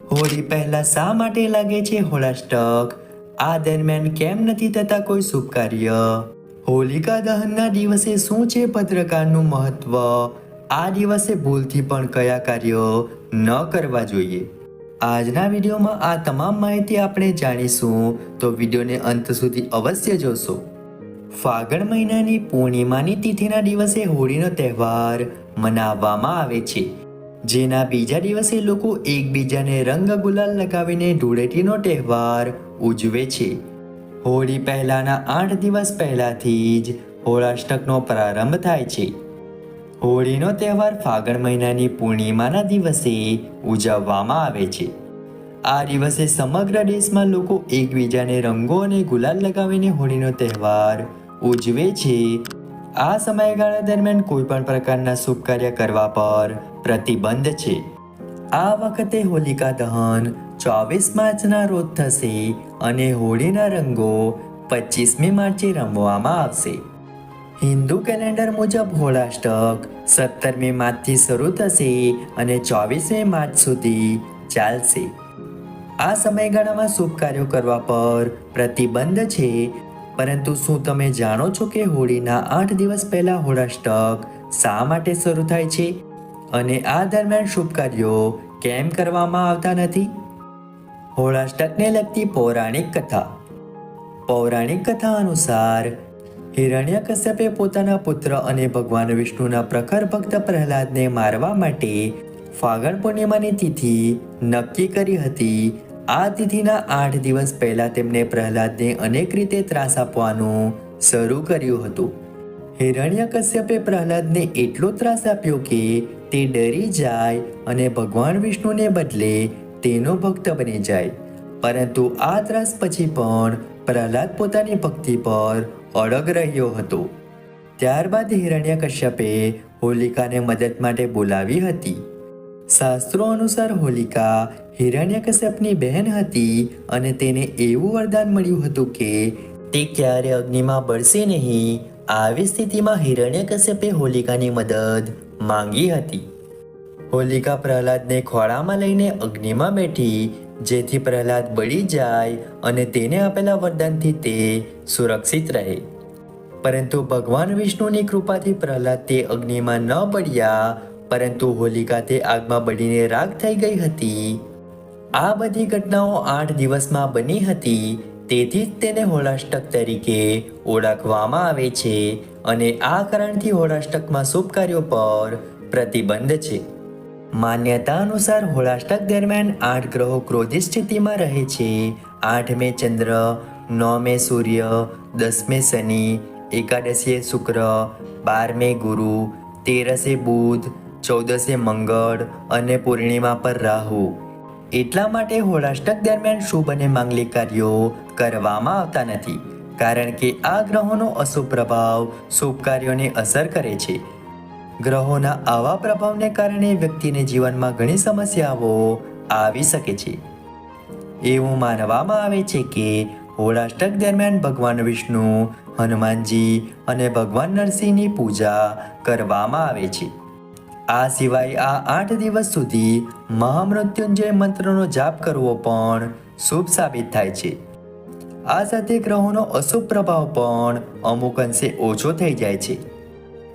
હોળી પહેલા શા માટે લાગે છે હોળાષ્ટક આ દરમિયાન કેમ નથી થતા કોઈ શુભ કાર્ય? હોલિકા દહનના દિવસે શું છે પત્રકારનું મહત્વ? આ દિવસે ભૂલથી પણ કયા કાર્યો ન કરવા જોઈએ? આજના વિડીયોમાં આ તમામ માહિતી આપણે જાણીશું, તો વિડીયોને અંત સુધી અવશ્ય જોશો. ફાગણ મહિનાની પૂર્ણિમાની તિથિના દિવસે હોળીનો તહેવાર મનાવવામાં આવે છે. જેના બીજા દિવસે લોકો એકબીજાને રંગ ગુલાલ લગાવીને ધૂળેટીનો તહેવાર ઉજવે છે. હોળી પહેલાના આઠ દિવસ પહેલાથી જ હોળાષ્ટકનો પ્રારંભ થાય છે. હોળીનો તહેવાર ફાગણ મહિનાની પૂર્ણિમાના દિવસે ઉજવવામાં આવે છે. આ દિવસે સમગ્ર દેશમાં લોકો એકબીજાને રંગો અને ગુલાલ લગાવીને હોળીનો તહેવાર ઉજવે છે. આ સમયગાળા દરમિયાન કોઈ પણ પ્રકારના શુભ કાર્ય કરવા પર પ્રતિબંધ છે. આ વખતે હોલિકા દહન ચોવીસ માર્ચના રોજ થશે અને હોળીના રંગો પચીસમી માર્ચે રમવામાં આવશે. હિન્દુ કેલેન્ડર મુજબ હોળાષ્ટક સત્તરમી માર્ચથી શરૂ થશે અને ચોવીસમી માર્ચ સુધી ચાલશે. આ સમયગાળામાં શુભ કાર્યો કરવા પર પ્રતિબંધ છે. પરંતુ શું તમે જાણો છો કે હોળીના આઠ દિવસ પહેલાં હોળાષ્ટક શા માટે શરૂ થાય છે? અને આ દરમિયાન શુભ કાર્યો કેમ કરવામાં આવતા નથી? હોળાષ્ટકને લગતી પૌરાણિક કથા. પૌરાણિક કથા અનુસાર, હિરણ્યકશ્યપે પોતાના પુત્ર અને ભગવાન વિષ્ણુના પ્રખર ભક્ત પ્રહલાદને મારવા માટે ફાગણ પૂર્ણિમાની તિથિ નક્કી કરી હતી. આ તિથિના આઠ દિવસ પહેલા તેમણે પ્રહલાદને અનેક રીતે ત્રાસ આપવાનું શરૂ કર્યું હતું. હિરણ્યકશ્યપે પ્રહલાદને એટલો ત્રાસ આપ્યો કે તે ડરી જાય અને ભગવાન વિષ્ણુને બદલે તેનો ભક્ત બની જાય. પરંતુ આ ત્રાસ પછી પણ પ્રહલાદ પોતાની ભક્તિ પર અડગ રહ્યો હતો. ત્યારબાદ હિરણ્યકશ્યપે હોલિકાને મદદ માટે બોલાવી હતી. શાસ્ત્રો અનુસાર હોલિકા હિરણ્યકશ્યપની બહેન હતી અને તેને એવું વરદાન મળ્યું હતું કે તે ક્યારે અગ્નિમાં બળશે નહીં, આવી સ્થિતિમાં હિરણ્યકશ્યપે હોલિકાની મદદ માંગી હતી. હોલિકા પ્રહલાદને ખોળામાં લઈને અગ્નિમાં બેઠી, જેથી પ્રહલાદ બળી જાય અને તેને આપેલા વરદાનથી તે સુરક્ષિત રહે. પરંતુ ભગવાન વિષ્ણુની કૃપાથી પ્રહલાદ તે અગ્નિમાં ન બળ્યા, પરંતુ હોલિકા તે આગમાં બળીને રાગ થઈ ગઈ હતી. આ બધી ઘટનાઓ આઠ દિવસમાં બની હતી તેથી જ તેને હોળાષ્ટક તરીકે ઓળખવામાં આવે છે અને આ કારણથી હોળાષ્ટકમાં શુભ કાર્યો પર પ્રતિબંધ છે. માન્યતા અનુસાર હોળાષ્ટક દરમિયાન આઠ ગ્રહો ક્રોધિત સ્થિતિમાં રહે છે. આઠમે ચંદ્ર, નવમે સૂર્ય, દસમે શનિ, એકાદશીએ શુક્ર, બારમે ગુરુ, તેરસે બુધ, ચૌદસે મંગળ અને પૂર્ણિમા પર રાહુ. એટલા માટે હોળાષ્ટક દરમિયાન શુભ અને માંગલિક કાર્યો કરવામાં આવતા નથી, કારણ કે આ ગ્રહોનો અશુભ પ્રભાવ શુભ કાર્યોને અસર કરે છે. ગ્રહોના આવા પ્રભાવને કારણે વ્યક્તિને જીવનમાં ઘણી સમસ્યાઓ આવી શકે છે. એવું માનવામાં આવે છે કે હોળાષ્ટક દરમિયાન ભગવાન વિષ્ણુ, હનુમાનજી અને ભગવાન નરસિંહની પૂજા કરવામાં આવે છે. આ સિવાય આ આઠ દિવસ સુધી મહામૃત્યુંજય મંત્રનો જાપ કરવો પણ શુભ સાબિત થાય છે. આ સાથે ગ્રહોનો અશુભ પ્રભાવ પણ અમુક અંશે ઓછો થઈ જાય છે.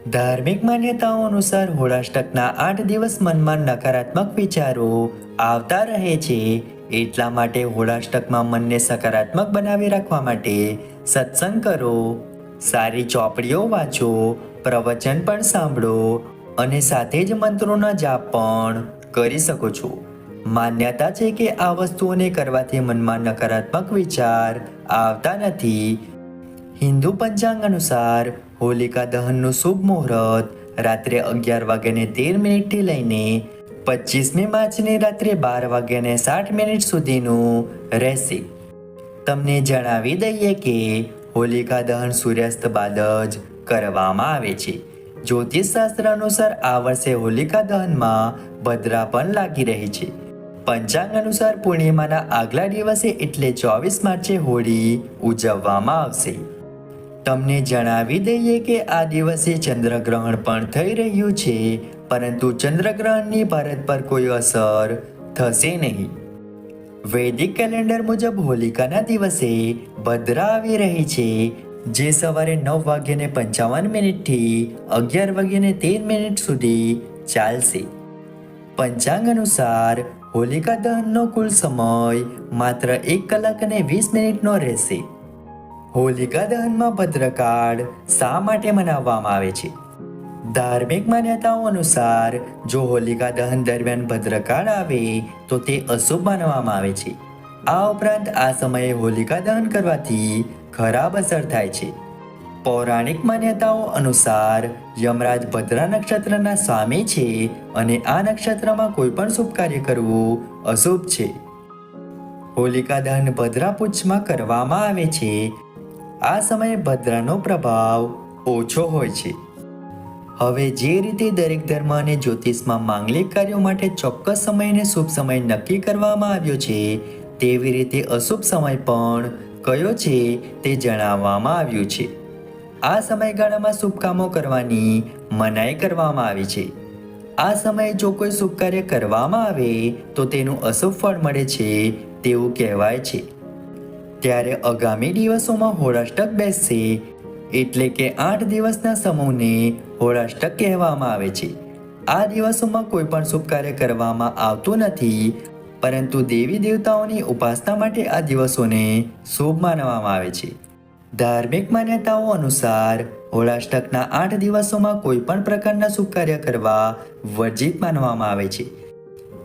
ધાર્મિક માન્યતાઓ અનુસાર હોળાષ્ટકના આઠ દિવસ મનમાં નકારાત્મક વિચારો આવતા રહે છે. એટલા માટે હોળાષ્ટકમાં મનને સકારાત્મક બનાવી રાખવા માટે સત્સંગ કરો, સારી ચોપડીઓ વાંચો, પ્રવચન પણ સાંભળો અને સાથે જ મંત્રોના જાપ પણ કરી શકો છો. માન્યતા છે કે આ વસ્તુઓને કરવાથી મનમાં નકારાત્મક વિચાર આવતા નથી. હિન્દુ પંચાંગ અનુસાર હોલિકા દહનનું શુભ મુહૂર્ત રાત્રે અગિયાર વાગ્યાને તેર મિનિટથી લઈને પચીસમી માર્ચની રાત્રે બાર વાગ્યાને સાઠ મિનિટ સુધીનું રહેશે. તમને જણાવી દઈએ કે હોલિકા દહન સૂર્યાસ્ત બાદ જ કરવામાં આવે છે. જ્યોતિષશાસ્ત્ર અનુસાર આ વર્ષે હોલિકા દહનમાં ભદ્રા પણ લાગી રહી છે. પંચાંગ અનુસાર પૂર્ણિમાના આગલા દિવસે એટલે ચોવીસ માર્ચે હોળી ઉજવવામાં આવશે. તમને જણાવી દઈએ કે આ દિવસે ચંદ્રગ્રહણ પણ થઈ રહ્યું છે, પરંતુ ચંદ્રગ્રહણની ભારત પર કોઈ અસર થશે નહીં. વૈદિક કેલેન્ડર મુજબ હોલિકાના દિવસે ભદ્રા આવી રહી છે જે સવારે નવ વાગ્યાને પંચાવન મિનિટથી અગિયાર વાગ્યાને તેર મિનિટ સુધી ચાલશે. પંચાંગ અનુસાર હોલિકા દહનનો કુલ સમય માત્ર એક કલાક અને વીસ મિનિટનો રહેશે. હોલિકા દહનમાં ભદ્રકાળ શા માટે મનાવવામાં આવે છે? ધાર્મિક માન્યતાઓ અનુસાર જો હોલિકા દહન દરમિયાન ભદ્રકાળ આવે, તો તે અશુભ માનવામાં આવે છે. આ ઉપરાંત આ સમયે હોલિકા દહન કરવાથી ખરાબ અસર થાય છે. પૌરાણિક માન્યતાઓ અનુસાર યમરાજ ભદ્રા નક્ષત્રના સ્વામી છે અને આ નક્ષત્રમાં કોઈ પણ શુભ કાર્ય કરવું અશુભ છે. હોલિકા દહન ભદ્રા પૂછમાં કરવામાં આવે છે. આ સમયે ભદ્રાનો પ્રભાવ ઓછો હોય છે. હવે જે રીતે દરેક ધર્મ અને જ્યોતિષમાં માંગલિક કાર્યો માટે ચોક્કસ સમય અને શુભ સમય નક્કી કરવામાં આવ્યો છે, તેવી રીતે અશુભ સમય પણ કયો છે તે જણાવવામાં આવ્યું છે. આ સમયગાળામાં શુભ કામો કરવાની મનાઈ કરવામાં આવી છે. આ સમયે જો કોઈ શુભ કાર્ય કરવામાં આવે, તો તેનું અશુભ ફળ મળે છે તેવું કહેવાય છે. ત્યારે આગામી દિવસોમાં હોળાષ્ટક બેસશે એટલે કે આઠ દિવસના સમૂહને હોળાષ્ટક કહેવામાં આવે છે. આ દિવસોમાં કોઈ પણ શુભ કાર્ય કરવામાં આવતું નથી પરંતુ દેવી દેવતાઓની ઉપાસના માટે આ દિવસોને શુભ માનવામાં આવે છે. ધાર્મિક માન્યતાઓ અનુસાર, હોળાષ્ટકના આઠ દિવસોમાં કોઈ પણ પ્રકારના શુભ કાર્ય કરવા વર્જિત માનવામાં આવે છે.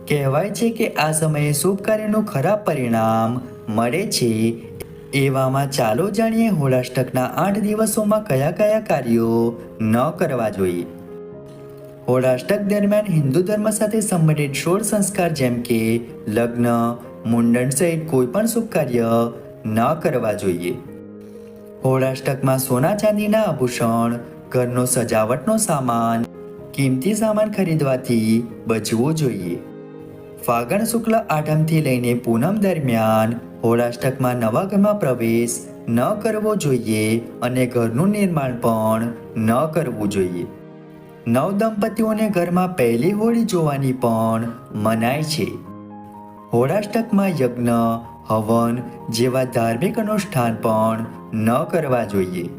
કહેવાય છે કે આ સમયે શુભ કાર્યનું ખરાબ પરિણામ મળે છે. એવામાં ચાલો જાણીએ હોળાષ્ટકના આઠ દિવસોમાં કયા કયા કાર્યો ન કરવા જોઈએ. હોળાષ્ટક દરમિયાન હિન્દુ ધર્મ સાથે સંબંધિત સોળ સંસ્કાર જેમ કે લગ્ન, મુંડન સહિત કોઈ પણ શુભ કાર્ય ન કરવા જોઈએ. હોળાષ્ટકમાં સોના ચાંદીના આભૂષણ, ઘરનો સજાવટનો સામાન, કિંમતી સામાન ખરીદવાથી બચવું જોઈએ. ફાગણ શુક્લ આઠમથી લઈને પૂનમ દરમિયાન હોળાષ્ટકમાં નવા ઘરમાં પ્રવેશ ન કરવો જોઈએ અને ઘરનું નિર્માણ પણ ન કરવું જોઈએ. નવ દંપતીઓને ઘરમાં પહેલી હોળી જોવાની પણ મનાય છે. હોળાષ્ટકમાં યજ્ઞ, હવન જેવા ધાર્મિક અનુષ્ઠાન પણ ન કરવા જોઈએ.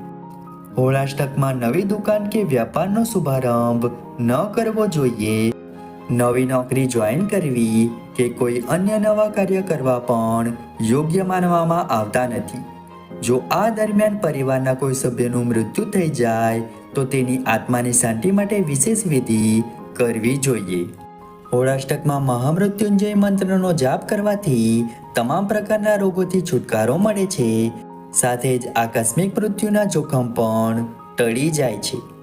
હોળાષ્ટકમાં નવી દુકાન કે વ્યાપારનો શુભારંભ ન કરવો જોઈએ. નવી નોકરી જોઈન કરવી કે કોઈ અન્ય નવા કાર્ય કરવા પણ યોગ્ય માનવામાં આવતા નથી. જો આ દરમિયાન પરિવારના કોઈ સભ્યનું મૃત્યુ થઈ જાય, તો તેની આત્માની શાંતિ માટે વિશેષ વિધિ કરવી જોઈએ. હોળાષ્ટકમાં મહામૃત્યુંજય મંત્રનો જાપ કરવાથી તમામ પ્રકારના રોગોથી છુટકારો મળે છે. સાથે જ આકસ્મિક મૃત્યુના જોખમ પણ ટળી જાય છે.